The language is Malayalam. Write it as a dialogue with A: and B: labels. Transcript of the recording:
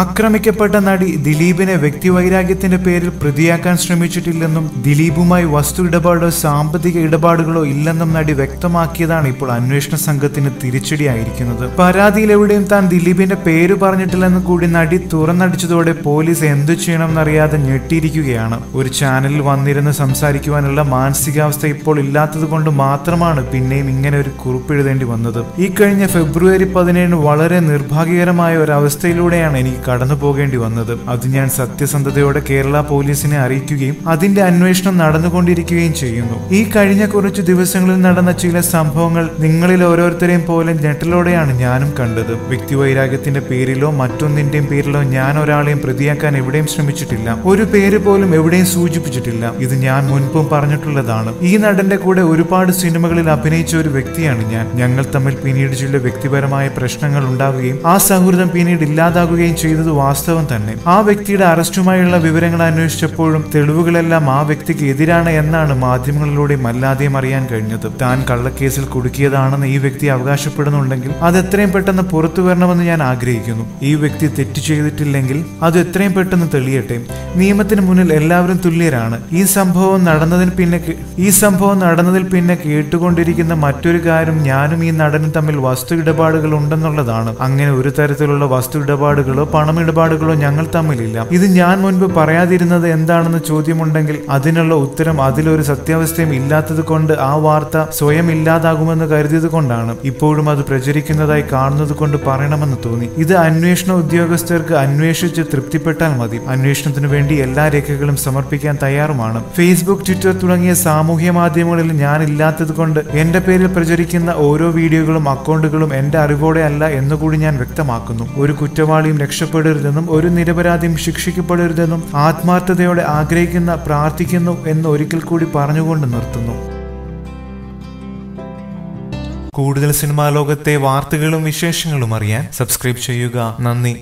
A: ആക്രമിക്കപ്പെട്ട നടി ദിലീപിനെ വ്യക്തിവൈരാഗ്യത്തിന്റെ പേരിൽ പ്രതിയാക്കാൻ ശ്രമിച്ചിട്ടില്ലെന്നും ദിലീപുമായി വസ്തു ഇടപാടോ സാമ്പത്തിക ഇടപാടുകളോ ഇല്ലെന്നും നടി വ്യക്തമാക്കിയതാണ് ഇപ്പോൾ അന്വേഷണ സംഘത്തിന് തിരിച്ചടിയായിരിക്കുന്നത്. പരാതിയിൽ എവിടെയും താൻ ദിലീപിന്റെ പേര് പറഞ്ഞിട്ടില്ലെന്ന് കൂടി നടി തുറന്നടിച്ചതോടെ പോലീസ് എന്തു ചെയ്യണമെന്നറിയാതെ ഞെട്ടിയിരിക്കുകയാണ്. ഒരു ചാനലിൽ വന്നിരുന്ന് സംസാരിക്കുവാനുള്ള മാനസികാവസ്ഥ ഇപ്പോൾ ഇല്ലാത്തതുകൊണ്ട് മാത്രമാണ് പിന്നെയും ഇങ്ങനെ ഒരു കുറിപ്പെഴുതേണ്ടി വന്നത്. ഈ കഴിഞ്ഞ ഫെബ്രുവരി പതിനേഴിന് വളരെ നിർഭാഗ്യകരമായ ഒരു അവസ്ഥയിലൂടെയാണ് എനിക്ക് കടന്നു പോകേണ്ടി വന്നത്. അത് ഞാൻ സത്യസന്ധതയോടെ കേരള പോലീസിനെ അറിയിക്കുകയും അതിന്റെ അന്വേഷണം നടന്നുകൊണ്ടിരിക്കുകയും ചെയ്യുന്നു. ഈ കഴിഞ്ഞ കുറച്ചു ദിവസങ്ങളിൽ നടന്ന ചില സംഭവങ്ങൾ നിങ്ങളിൽ ഓരോരുത്തരെയും പോലെ ഞെട്ടലോടെയാണ് ഞാനും കണ്ടത്. വ്യക്തിവൈരാഗ്യത്തിന്റെ പേരിലോ മറ്റൊന്നിന്റെയും പേരിലോ ഞാൻ ഒരാളെയും പ്രതിയാക്കാൻ എവിടെയും ശ്രമിച്ചിട്ടില്ല. ഒരു പേര് പോലും എവിടെയും സൂചിപ്പിച്ചിട്ടില്ല. ഇത് ഞാൻ മുൻപും പറഞ്ഞിട്ടുള്ളതാണ്. ഈ നടന്റെ കൂടെ ഒരുപാട് സിനിമകളിൽ അഭിനയിച്ച ഒരു വ്യക്തിയാണ് ഞാൻ. ഞങ്ങൾ തമ്മിൽ പിന്നീട് ചില വ്യക്തിപരമായ പ്രശ്നങ്ങൾ ഉണ്ടാകുകയും ആ സൗഹൃദം പിന്നീട് ഇല്ലാതാകുകയും ചെയ്തത് വാസ്തവം തന്നെ. ആ വ്യക്തിയുടെ അറസ്റ്റുമായുള്ള വിവരങ്ങൾ അന്വേഷിച്ചപ്പോഴും തെളിവുകളെല്ലാം ആ വ്യക്തിക്ക് എതിരാണ് എന്നാണ് മാധ്യമങ്ങളിലൂടെ അല്ലാതെയും അറിയാൻ കഴിഞ്ഞത്. താൻ കള്ളക്കേസിൽ കുടുക്കിയതാണെന്ന് ഈ വ്യക്തി അവകാശപ്പെടുന്നുണ്ടെങ്കിൽ അത് എത്രയും പെട്ടെന്ന് പുറത്തു വരണമെന്ന് ഞാൻ ആഗ്രഹിക്കുന്നു. ഈ വ്യക്തി തെറ്റ് ചെയ്തിട്ടില്ലെങ്കിൽ അത് എത്രയും പെട്ടെന്ന് തെളിയട്ടെ. നിയമത്തിന് മുന്നിൽ എല്ലാവരും തുല്യരാണ്. ഈ സംഭവം നടന്നതിന് പിന്നെ ഈ സംഭവം നടന്നതിൽ പിന്നെ കേട്ടുകൊണ്ടിരിക്കുന്ന മറ്റൊരു കാര്യം ഞാനും ഈ നടനും തമ്മിൽ വസ്തു ഇടപാടുകൾ ഉണ്ടെന്നുള്ളതാണ്. അങ്ങനെ ഒരു തരത്തിലുള്ള വസ്തു ഇടപാടുകളോ പണമിടപാടുകളോ ഞങ്ങൾ തമ്മിലില്ല. ഇത് ഞാൻ മുൻപ് പറയാതിരുന്നത് എന്താണെന്ന് ചോദ്യമുണ്ടെങ്കിൽ അതിനുള്ള ഉത്തരം അതിലൊരു സത്യാവസ്ഥയും ഇല്ലാത്തത് കൊണ്ട് ആ വാർത്ത സ്വയം ഇല്ലാതാകുമെന്ന് കരുതിയത് കൊണ്ടാണ്. ഇപ്പോഴും അത് പ്രചരിക്കുന്നതായി കാണുന്നത് കൊണ്ട് പറയണമെന്ന് തോന്നി. ഇത് അന്വേഷണ ഉദ്യോഗസ്ഥർക്ക് അന്വേഷിച്ച് തൃപ്തിപ്പെട്ടാൽ മതി. അന്വേഷണത്തിന് വേണ്ടി എല്ലാ രേഖകളും സമർപ്പിക്കാൻ തയ്യാറുമാണ്. ഫേസ്ബുക്ക് ട്വിറ്റർ തുടങ്ങിയ സാമൂഹ്യ മാധ്യമങ്ങളിൽ ഞാൻ ഇല്ലാത്തത് കൊണ്ട് എന്റെ പേരിൽ പ്രചരിക്കുന്ന ഓരോ വീഡിയോകളും അക്കൗണ്ടുകളും എന്റെ അറിവോടെ അല്ല എന്നുകൂടി ഞാൻ വ്യക്തമാക്കുന്നു. ഒരു കുറ്റവാളിയും രക്ഷപ്പെടരുതെന്നും ഒരു നിരപരാധിയും ശിക്ഷിക്കപ്പെടരുതെന്നും ആത്മാർത്ഥതയോടെ ആഗ്രഹിക്കുന്ന പ്രാർത്ഥിക്കുന്നു എന്ന് ഒരിക്കൽ കൂടി പറഞ്ഞുകൊണ്ട് നിർത്തുന്നു. കൂടുതൽ സിനിമാ ലോകത്തെ വാർത്തകളും വിശേഷങ്ങളും അറിയാൻ സബ്സ്ക്രൈബ് ചെയ്യുക. നന്ദി.